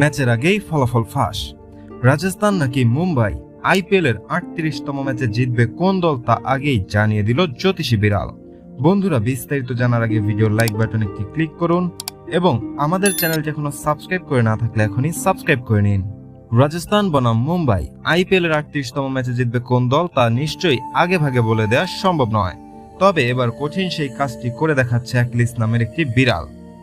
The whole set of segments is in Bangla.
ম্যাচের আগেই ফলাফল ফাঁস। রাজস্থান নাকি মুম্বাই আইপিএল এর আটত্রিশতম ম্যাচে জিতবে কোন দল তা আগেই জানিয়ে দিল জ্যোতিষী বিড়াল। বন্ধুরা, বিস্তারিত জানার আগে ভিডিওর লাইক বাটন একটি ক্লিক করুন এবং আমাদের চ্যানেলটি এখনও সাবস্ক্রাইব করে না থাকলে এখনই সাবস্ক্রাইব করে নিন। রাজস্থান বনাম মুম্বাই আইপিএল এর আটত্রিশতম ম্যাচে জিতবে কোন দল তা নিশ্চয়ই আগে ভাগে বলে দেওয়া সম্ভব নয়। তবে এবার কঠিন সেই কাজটি করে দেখাচ্ছে অ্যাকলিস নামের একটি বিড়াল।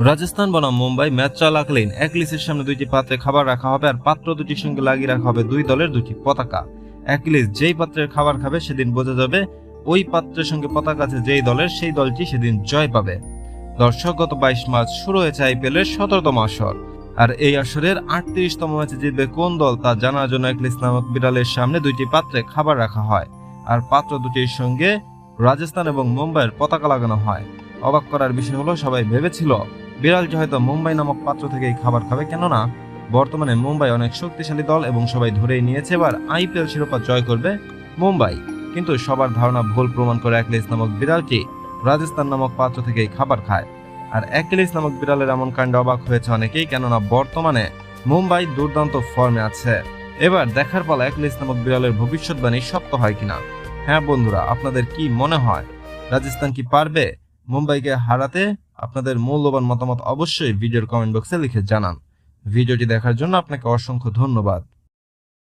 রাজস্থান বনাম মুম্বাই ম্যাচ চলাকালীন অ্যাকলিসের সামনে দুইটি পাত্রে খাবার রাখা হবে আর পাত্র দুটির সঙ্গে লাগিয়ে রাখা হবে দুই দলের দুটি পতাকা। অ্যাকলিস যেই পাত্রের খাবার খাবে সেদিন বোঝা যাবে ওই পাত্রের সঙ্গে পতাকা আছে যেই দলের, সেই দলটি সেদিন জয় পাবে। দর্শক, গত বাইশ মার্চ শুরু হয়েছে আইপিএল এর সতেরোতম আসর। আর এই আসরের আটত্রিশতম ম্যাচে জিতবে কোন দল তা জানার জন্য অ্যাকলিস নামক বিড়ালের সামনে দুইটি পাত্রে খাবার রাখা হয়। আর পাত্র দুটির সঙ্গে রাজস্থান এবং মুম্বাইয়ের পতাকা লাগানো হয়। অবাক করার বিষয় হলো, সবাই ভেবেছিল বিড়ালটি হয়তো মুম্বাই নামক পাত্র থেকেই খাবার খাবে, কেননা বর্তমানে মুম্বাই অনেক শক্তিশালী দল এবং সবাই ধরেই নিয়েছে এবার আইপিএল শিরোপা জয় করবে মুম্বাই। কিন্তু সবার ধারণা ভুল প্রমাণ করে অ্যাকলিস নামক বিড়ালটি রাজস্থান নামক পাত্র থেকেই খাবার খায়। আর অ্যাকলিস নামক বিড়ালের এমন কাণ্ড অবাক হয়েছে অনেকেই, কেননা বর্তমানে মুম্বাই দুর্দান্ত ফর্মে আছে। এবার দেখার পালা অ্যাকলিস নামক বিড়ালের ভবিষ্যৎবাণী সত্য হয় কিনা। হ্যাঁ বন্ধুরা, আপনাদের কি মনে হয়? রাজস্থান কি পারবে? মুম্বাইকে হারাতে আপনাদের মূল্যবান মতামত অবশ্যই ভিডিওর কমেন্ট বক্সে লিখে জানান। ভিডিওটি দেখার জন্য আপনাকে অসংখ্য ধন্যবাদ।